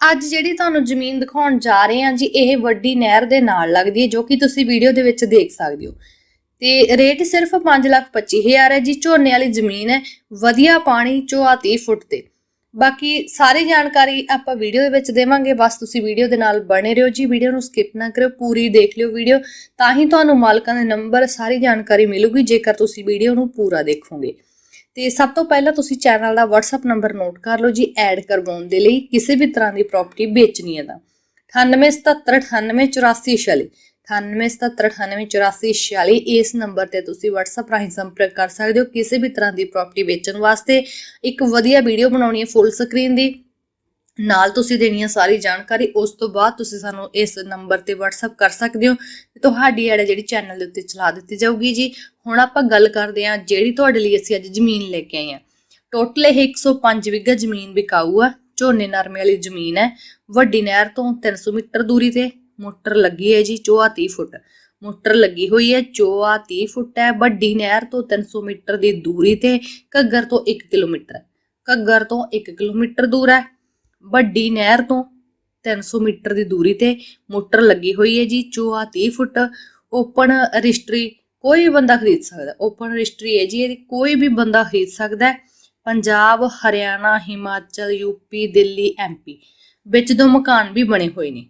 ਅੱਜ ਜਿਹੜੀ ਤੁਹਾਨੂੰ ਜ਼ਮੀਨ ਦਿਖਾਉਣ ਜਾ ਰਹੇ ਹਾਂ ਜੀ, ਇਹ ਵੱਡੀ ਨਹਿਰ ਦੇ ਨਾਲ ਲੱਗਦੀ ਹੈ, ਜੋ ਕਿ ਤੁਸੀਂ ਵੀਡੀਓ ਦੇ ਵਿੱਚ ਦੇਖ ਸਕਦੇ ਹੋ। ਤੇ ਰੇਟ ਸਿਰਫ 525000 ਹੈ ਜੀ, ਝੋਨੇ ਵਾਲੀ ਜ਼ਮੀਨ ਹੈ, ਵਧੀਆ ਪਾਣੀ ਚੋਆ 30 ਫੁੱਟ ਤੇ। ਬਾਕੀ ਸਾਰੀ ਜਾਣਕਾਰੀ ਆਪਾਂ ਵੀਡੀਓ ਦੇ ਵਿੱਚ ਦੇਵਾਂਗੇ, ਬਸ ਤੁਸੀਂ ਵੀਡੀਓ ਦੇ ਨਾਲ ਬਣੇ ਰਹੋ ਜੀ, ਵੀਡੀਓ ਨੂੰ ਸਕਿਪ ਨਾ ਕਰਿਓ, ਪੂਰੀ ਦੇਖ ਲਿਓ ਵੀਡੀਓ, ਤਾਂ ਹੀ ਤੁਹਾਨੂੰ ਮਾਲਕਾਂ ਦੇ ਨੰਬਰ, ਸਾਰੀ ਜਾਣਕਾਰੀ ਮਿਲੂਗੀ, ਜੇਕਰ ਤੁਸੀਂ ਵੀਡੀਓ ਨੂੰ ਪੂਰਾ ਦੇਖੋਗੇ। ਤੇ ਸਭ ਤੋਂ ਪਹਿਲਾਂ ਤੁਸੀਂ ਚੈਨਲ ਦਾ WhatsApp ਨੰਬਰ ਨੋਟ ਕਰ ਲਓ ਜੀ ਐਡ ਕਰਵਾਉਣ ਦੇ ਲਈ, ਕਿਸੇ ਵੀ ਤਰ੍ਹਾਂ ਦੀ ਪ੍ਰਾਪਰਟੀ ਵੇਚਣੀ ਹੈ ਤਾਂ। 9877988446 9877988446 ਇਸ ਨੰਬਰ ਤੇ ਤੁਸੀਂ WhatsApp ਰਾਹੀਂ ਸੰਪਰਕ ਕਰ ਸਕਦੇ ਹੋ ਕਿਸੇ ਵੀ ਤਰ੍ਹਾਂ ਦੀ ਪ੍ਰਾਪਰਟੀ ਵੇਚਣ ਵਾਸਤੇ। ਇੱਕ ਵਧੀਆ ਵੀਡੀਓ ਬਣਾਉਣੀ ਹੈ ਫੁੱਲ ਸਕਰੀਨ ਦੀ। ਨਾਲ ਤੁਸੀਂ ਦੇਣੀ ਹੈ ਸਾਰੀ ਜਾਣਕਾਰੀ, ਉਸ ਤੋਂ ਬਾਅਦ ਤੁਸੀਂ ਸਾਨੂੰ ਇਸ ਨੰਬਰ ਤੇ WhatsApp ਕਰ ਸਕਦੇ ਹੋ ਤੇ ਤੁਹਾਡੀ ਐਡ ਜਿਹੜੀ ਚੈਨਲ ਦੇ ਉੱਤੇ ਚਲਾ ਦਿੱਤੀ ਜਾਊਗੀ ਜੀ। ਹੁਣ ਆਪਾਂ ਗੱਲ ਕਰਦੇ ਹਾਂ ਜਿਹੜੀ ਤੁਹਾਡੇ ਲਈ ਅਸੀਂ ਅੱਜ ਜ਼ਮੀਨ ਲੈ ਕੇ ਆਏ ਹਾਂ। ਟੋਟਲ ਇਹ 105 ਵਿਗਾ ਜ਼ਮੀਨ ਵਿਕਾਊ ਆ ਝੋਨੇ ਨਰਮੇ ਵਾਲੀ ਜ਼ਮੀਨ ਹੈ। ਵੱਡੀ ਨਹਿਰ ਤੋਂ 300 ਮੀਟਰ ਦੂਰੀ ਤੇ ਮੋਟਰ ਲੱਗੀ ਹੈ ਜੀ ਚੋਆ 30 ਫੁੱਟ। ਮੋਟਰ ਲੱਗੀ ਹੋਈ ਹੈ ਚੋਆ 30 ਫੁੱਟ ਹੈ। ਵੱਡੀ ਨਹਿਰ ਤੋਂ 300 ਮੀਟਰ ਦੀ ਦੂਰੀ ਤੇ ਘੱਗਰ ਤੋਂ 1 ਕਿਲੋਮੀਟਰ ਘੱਗਰ ਤੋਂ 1 ਕਿਲੋਮੀਟਰ ਦੂਰ ਹੈ। ਵੱਡੀ ਨਹਿਰ ਤੋਂ 300 ਮੀਟਰ ਦੀ ਦੂਰੀ ਤੇ ਮੋਟਰ ਲੱਗੀ ਹੋਈ ਹੈ ਜੀ, ਚੋਆ 30 ਫੁੱਟ। ਓਪਨ ਰਜਿਸਟਰੀ ਕੋਈ ਬੰਦਾ ਖਰੀਦ ਸਕਦਾ ਓਪਨ ਰਜਿਸਟਰੀ ਹੈ ਜੀ, ਇਹਦੀ ਕੋਈ ਵੀ ਬੰਦਾ ਖਰੀਦ ਸਕਦਾ ਪੰਜਾਬ, ਹਰਿਆਣਾ, ਹਿਮਾਚਲ ਯੂਪੀ ਦਿੱਲੀ ਐਮਪੀ ਵਿੱਚ ਦੋ ਮਕਾਨ ਵੀ ਬਣੇ ਹੋਏ ਨੇ।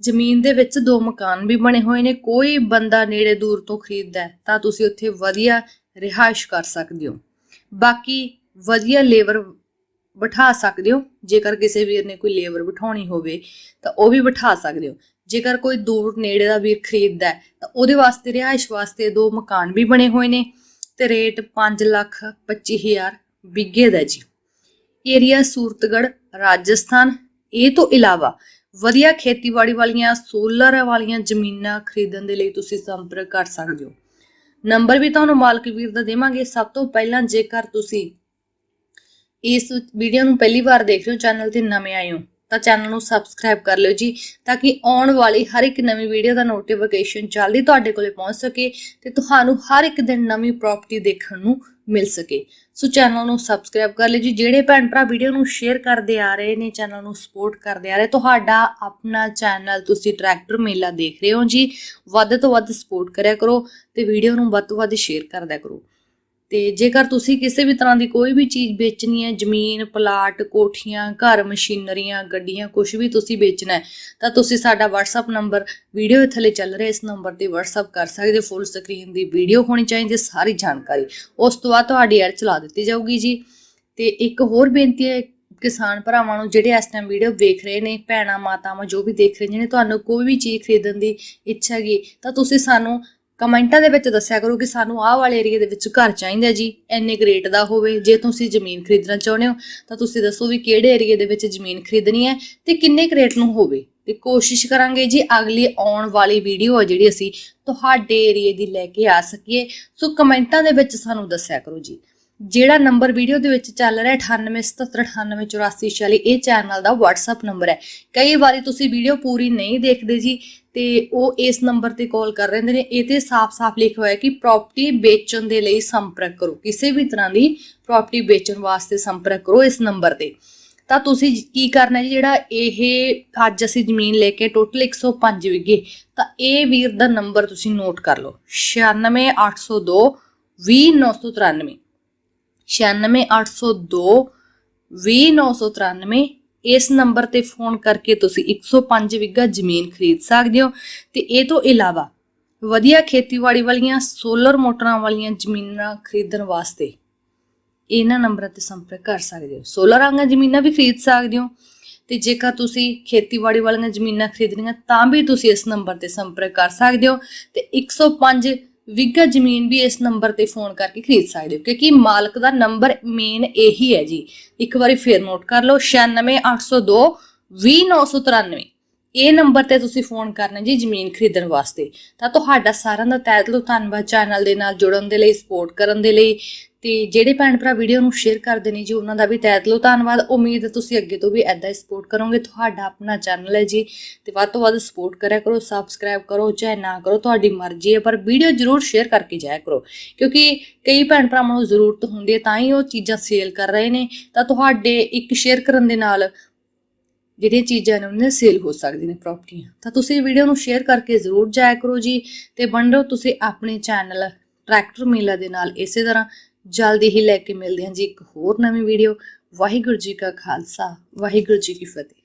ਜ਼ਮੀਨ ਦੇ ਵਿੱਚ ਦੋ ਮਕਾਨ ਵੀ ਬਣੇ ਹੋਏ ਨੇ, ਕੋਈ ਬੰਦਾ ਨੇੜੇ ਦੂਰ ਤੋਂ ਖਰੀਦਦਾ ਹੈ, ਤਾਂ ਤੁਸੀਂ ਉੱਥੇ ਵਧੀਆ ਰਿਹਾਇਸ਼ ਕਰ ਸਕਦੇ ਹੋ। ਬਾਕੀ ਵਧੀਆ ਲੇਬਰ ਬਿਠਾ ਸਕਦੇ ਹੋ। ਜੇਕਰ ਕਿਸੇ ਵੀਰ ਨੇ ਕੋਈ ਲੇਬਰ ਬਿਠਾਉਣੀ ਹੋਵੇ, ਤਾਂ ਉਹ ਵੀ ਬਿਠਾ ਸਕਦੇ ਹੋ। ਜੇਕਰ ਕੋਈ ਦੂਰ ਨੇੜੇ ਦਾ ਵੀਰ ਖਰੀਦਦਾ ਹੈ, ਤਾਂ ਉਹਦੇ ਵਾਸਤੇ, ਰਿਹਾਇਸ਼ ਵਾਸਤੇ ਦੋ ਮਕਾਨ ਵੀ ਬਣੇ ਹੋਏ ਨੇ ਤੇ ਰੇਟ 5 ਲੱਖ 25000 ਬਿੱਗੇ ਦਾ ਜੀ। ਏਰੀਆ ਸੂਰਤਗੜ ਰਾਜਸਥਾਨ, ਇਹ ਤੋਂ ਇਲਾਵਾ ਵਧੀਆ ਖੇਤੀਬਾੜੀ ਵਾਲੀਆਂ, ਸੋਲਰ ਵਾਲੀਆਂ ਜ਼ਮੀਨਾਂ ਖਰੀਦਣ ਦੇ ਲਈ ਤੁਸੀਂ ਸੰਪਰਕ ਕਰ ਸਕਦੇ ਹੋ। ਨੰਬਰ ਵੀ ਤੁਹਾਨੂੰ ਮਾਲਕ ਵੀਰ ਦਾ ਦੇਵਾਂਗੇ। ਸਭ ਤੋਂ ਪਹਿਲਾਂ ਜੇਕਰ ਤੁਸੀਂ ਇਸ ਵੀਡੀਓ ਨੂੰ ਪਹਿਲੀ ਵਾਰ ਦੇਖ ਰਹੇ ਹੋ ਚੈਨਲ ਤੇ ਨਵੇਂ ਆਏ ਹੋ, ਤਾਂ ਚੈਨਲ ਨੂੰ ਸਬਸਕ੍ਰਾਈਬ ਕਰ ਲਿਓ ਜੀ, ਤਾਂ ਕਿ ਆਉਣ ਵਾਲੀ ਹਰ ਇੱਕ ਨਵੀਂ ਵੀਡੀਓ ਦਾ ਨੋਟੀਫਿਕੇਸ਼ਨ ਜਲਦੀ ਤੁਹਾਡੇ ਕੋਲੇ ਪਹੁੰਚ ਸਕੇ ਤੇ ਤੁਹਾਨੂੰ ਹਰ ਇੱਕ ਦਿਨ ਨਵੀਂ ਪ੍ਰਾਪਰਟੀ ਦੇਖਣ ਨੂੰ ਮਿਲ ਸਕੇ। ਸੋ ਚੈਨਲ ਨੂੰ ਸਬਸਕ੍ਰਾਈਬ ਕਰ ਲਿਓ ਜੀ, ਜਿਹੜੇ ਭੈਣ ਭਰਾ ਵੀਡੀਓ ਨੂੰ ਸ਼ੇਅਰ ਕਰਦੇ ਆ ਰਹੇ ਨੇ ਚੈਨਲ ਨੂੰ ਸਪੋਰਟ ਕਰਦੇ ਆ ਰਹੇ, ਤੁਹਾਡਾ ਆਪਣਾ ਚੈਨਲ ਤੁਸੀਂ ਟਰੈਕਟਰ ਮੇਲਾ ਦੇਖ ਰਹੇ ਹੋ ਜੀ, ਵੱਧ ਤੋਂ ਵੱਧ ਸਪੋਰਟ ਕਰਿਆ ਕਰੋ ਤੇ ਵੀਡੀਓ ਨੂੰ ਵੱਧ ਤੋਂ ਵੱਧ ਸ਼ੇਅਰ ਕਰਦਿਆ ਕਰੋ। ਤੇ ਜੇਕਰ ਤੁਸੀਂ ਕਿਸੇ ਵੀ ਤਰ੍ਹਾਂ ਦੀ ਕੋਈ ਵੀ ਚੀਜ਼ ਵੇਚਣੀ ਹੈ, ਜ਼ਮੀਨ, ਪਲਾਟ, ਕੋਠੀਆਂ, ਘਰ, ਮਸ਼ੀਨਰੀਆਂ, ਗੱਡੀਆਂ ਕੁਝ ਵੀ ਤੁਸੀਂ ਵੇਚਣਾ ਹੈ, ਤਾਂ ਤੁਸੀਂ ਸਾਡਾ WhatsApp ਨੰਬਰ, ਵੀਡੀਓ ਥੱਲੇ ਚੱਲ ਰਿਹਾ, ਇਸ ਨੰਬਰ ਤੇ WhatsApp ਕਰ ਸਕਦੇ ਫੁੱਲ ਸਕਰੀਨ ਦੀ ਵੀਡੀਓ ਹੋਣੀ ਚਾਹੀਦੀ ਸਾਰੀ ਜਾਣਕਾਰੀ। ਉਸ ਤੋਂ ਬਾਅਦ ਤੁਹਾਡੀ ਐਡ ਚਲਾ ਦਿੱਤੀ ਜਾਊਗੀ ਜੀ। ਤੇ ਇੱਕ ਹੋਰ ਬੇਨਤੀ ਹੈ, ਕਿਸਾਨ ਭਰਾਵਾਂ ਨੂੰ ਜਿਹੜੇ ਇਸ ਟਾਈਮ ਵੀਡੀਓ ਵੇਖ ਰਹੇ ਨੇ, ਭੈਣਾਂ, ਮਾਤਾਵਾਂ ਜੋ ਵੀ ਦੇਖ ਰਹੇ ਨੇ, ਤੁਹਾਨੂੰ ਕੋਈ ਵੀ ਚੀਜ਼ ਖਰੀਦਣ ਦੀ ਇੱਛਾ ਹੈਗੀ, ਤਾਂ ਤੁਸੀਂ ਸਾਨੂੰ ਕਮੈਂਟਾਂ ਦੇ ਵਿੱਚ ਦੱਸਿਆ ਕਰੋ ਕਿ ਸਾਨੂੰ ਆਹ ਵਾਲੇ ਏਰੀਆ ਦੇ ਵਿੱਚ ਘਰ ਚਾਹੀਦਾ ਜੀ, ਇੰਨੇ ਗ੍ਰੇਟ ਦਾ ਹੋਵੇ। ਜੇ ਤੁਸੀਂ ਜ਼ਮੀਨ ਖਰੀਦਣਾ ਚਾਹੁੰਦੇ ਹੋ, ਤਾਂ ਤੁਸੀਂ ਦੱਸੋ ਵੀ ਕਿਹੜੇ ਏਰੀਆ ਦੇ ਵਿੱਚ ਜ਼ਮੀਨ ਖਰੀਦਣੀ ਹੈ ਤੇ ਕਿੰਨੇ ਗ੍ਰੇਟ ਨੂੰ ਹੋਵੇ। ਤੇ ਕੋਸ਼ਿਸ਼ ਕਰਾਂਗੇ ਜੀ, ਅਗਲੀ ਆਉਣ ਵਾਲੀ ਵੀਡੀਓ ਆ ਜਿਹੜੀ ਅਸੀਂ ਤੁਹਾਡੇ ਏਰੀਏ ਦੀ ਲੈ ਕੇ ਆ ਸਕੀਏ। ਸੋ ਕਮੈਂਟਾਂ ਦੇ ਵਿੱਚ ਸਾਨੂੰ ਦੱਸਿਆ ਕਰੋ ਜੀ। ਜਿਹੜਾ ਨੰਬਰ ਵੀਡੀਓ ਦੇ ਵਿੱਚ ਚੱਲ ਰਿਹਾ 9877988446 ਇਹ ਚੈਨਲ ਦਾ WhatsApp ਨੰਬਰ ਹੈ। ਕਈ ਵਾਰੀ ਤੁਸੀਂ ਵੀਡੀਓ ਪੂਰੀ ਨਹੀਂ ਦੇਖਦੇ ਜੀ, ਤੇ ਉਹ ਇਸ ਨੰਬਰ ਤੇ ਕਾਲ ਕਰ ਰਹੇ ਨੇ। ਇਹ ਤੇ ਸਾਫ਼-ਸਾਫ਼ ਲਿਖਿਆ ਹੋਇਆ ਕਿ ਪ੍ਰਾਪਰਟੀ ਵੇਚਣ ਦੇ ਲਈ ਸੰਪਰਕ ਕਰੋ। ਕਿਸੇ ਵੀ ਤਰ੍ਹਾਂ ਦੀ ਪ੍ਰਾਪਰਟੀ ਵੇਚਣ ਵਾਸਤੇ ਸੰਪਰਕ ਕਰੋ ਇਸ ਨੰਬਰ ਤੇ। ਤਾਂ ਤੁਸੀਂ ਕੀ ਕਰਨਾ ਜੀ, ਜਿਹੜਾ ਇਹ ਅੱਜ ਅਸੀਂ ਜ਼ਮੀਨ ਲੈ ਕੇ ਟੋਟਲ 105 ਵਿਗੇ, ਤਾਂ ਇਹ ਵੀਰ ਦਾ ਨੰਬਰ ਤੁਸੀਂ ਨੋਟ ਕਰ ਲਓ। 96802 20993 96802 20993 ਇਸ ਨੰਬਰ ਤੇ ਫੋਨ ਕਰਕੇ ਤੁਸੀਂ 105 ਵਿਗਾ ਜ਼ਮੀਨ ਖਰੀਦ ਸਕਦੇ ਹੋ। ਤੇ ਇਹ ਤੋਂ ਇਲਾਵਾ ਵਧੀਆ ਖੇਤੀਬਾੜੀ ਵਾਲੀਆਂ ਸੋਲਰ ਮੋਟਰਾਂ ਵਾਲੀਆਂ ਜ਼ਮੀਨਾਂ ਖਰੀਦਣ ਵਾਸਤੇ ਇਹਨਾਂ ਨੰਬਰਾਂ ਤੇ ਸੰਪਰਕ ਕਰ ਸਕਦੇ ਹੋ। ਸੋਲਰ ਵਾਲੀਆਂ ਜ਼ਮੀਨਾਂ ਵੀ ਖਰੀਦ ਸਕਦੇ ਹੋ ਤੇ ਜੇਕਰ ਤੁਸੀਂ ਖੇਤੀਬਾੜੀ ਵਾਲੀਆਂ ਜ਼ਮੀਨਾਂ ਖਰੀਦਣੀਆਂ ਤਾਂ ਵੀ ਤੁਸੀਂ ਇਸ ਨੰਬਰ ਤੇ ਸੰਪਰਕ ਕਰ ਸਕਦੇ ਹੋ। ਤੇ 105 ਵਿਗਾ ਜ਼ਮੀਨ ਵੀ ਇਸ ਨੰਬਰ ਤੇ ਫੋਨ ਕਰਕੇ ਖਰੀਦ ਸਕਦੇ ਹੋ, ਕਿਉਂਕਿ ਮਾਲਕ ਦਾ ਨੰਬਰ ਮੇਨ ਇਹੀ ਹੈ ਜੀ। ਇੱਕ ਵਾਰੀ ਫੇਰ ਨੋਟ ਕਰ ਲਓ 96802 20993 ਇਹ ਨੰਬਰ ਤੇ ਤੁਸੀਂ ਫੋਨ ਕਰਨਾ ਜੀ ਜ਼ਮੀਨ ਖਰੀਦਣ ਵਾਸਤੇ। ਤਾਂ ਤੁਹਾਡਾ ਸਾਰਿਆਂ ਦਾ ਤਹਿ ਦਿਲੋਂ ਧੰਨਵਾਦ ਚੈਨਲ ਦੇ ਨਾਲ ਜੁੜਨ ਦੇ ਲਈ ਸਪੋਰਟ ਕਰਨ ਦੇ ਲਈ। ਤੇ ਜਿਹੜੇ ਭੈਣ ਭਰਾ ਵੀਡੀਓ ਨੂੰ ਸ਼ੇਅਰ ਕਰਦੇ ਨੇ ਜੀ, ਉਹਨਾਂ ਦਾ ਵੀ ਤਹਿ ਦਿਲੋਂ ਧੰਨਵਾਦ। ਉਮੀਦ ਹੈ ਤੁਸੀਂ ਅੱਗੇ ਤੋਂ ਵੀ ਐਦਾਂ ਹੀ ਸਪੋਰਟ ਕਰੋਗੇ। ਤੁਹਾਡਾ ਆਪਣਾ ਚੈਨਲ ਹੈ ਜੀ। ਤੇ ਵੱਧ ਤੋਂ ਵੱਧ ਸਪੋਰਟ ਕਰਿਆ ਕਰੋ ਸਬਸਕ੍ਰਾਈਬ ਕਰੋ, ਚਾਹੇ ਨਾ ਕਰੋ, ਤੁਹਾਡੀ ਮਰਜ਼ੀ ਹੈ, ਪਰ ਵੀਡੀਓ ਜ਼ਰੂਰ ਸ਼ੇਅਰ ਕਰਕੇ ਜਾਇਆ ਕਰੋ। ਕਿਉਂਕਿ ਕਈ ਭੈਣ ਭਰਾਵਾਂ ਨੂੰ ਜ਼ਰੂਰਤ ਹੁੰਦੀ ਹੈ, ਤਾਂ ਹੀ ਉਹ ਚੀਜ਼ਾਂ ਸੇਲ ਕਰ ਰਹੇ ਨੇ। ਤਾਂ ਤੁਹਾਡੇ ਇੱਕ ਸ਼ੇਅਰ ਕਰਨ ਦੇ ਨਾਲ ਜਿਹੜੀਆਂ ਚੀਜ਼ਾਂ ਨੇ ਉਹਨਾਂ ਸੇਲ ਹੋ ਸਕਦੀਆਂ ਨੇ ਪ੍ਰਾਪਰਟੀਆਂ ਤਾਂ ਤੁਸੀਂ ਵੀਡੀਓ ਨੂੰ ਸ਼ੇਅਰ ਕਰਕੇ ਜ਼ਰੂਰ ਜਾਇਆ ਕਰੋ ਜੀ ਤੇ ਬਣ ਰਹੋ ਤੁਸੀਂ ਆਪਣੇ ਚੈਨਲ ਟਰੈਕਟਰ ਮੇਲਾ ਦੇ ਨਾਲ ਇਸੇ ਤਰ੍ਹਾਂ। ਜਲਦੀ ਹੀ ਲੈ ਕੇ ਮਿਲਦੇ ਹਾਂ ਜੀ ਇੱਕ ਹੋਰ ਨਵੀਂ ਵੀਡੀਓ ਵਾਹਿਗੁਰੂ ਜੀ ਕਾ ਖਾਲਸਾ, ਵਾਹਿਗੁਰੂ ਜੀ ਕੀ ਫਤਿਹ।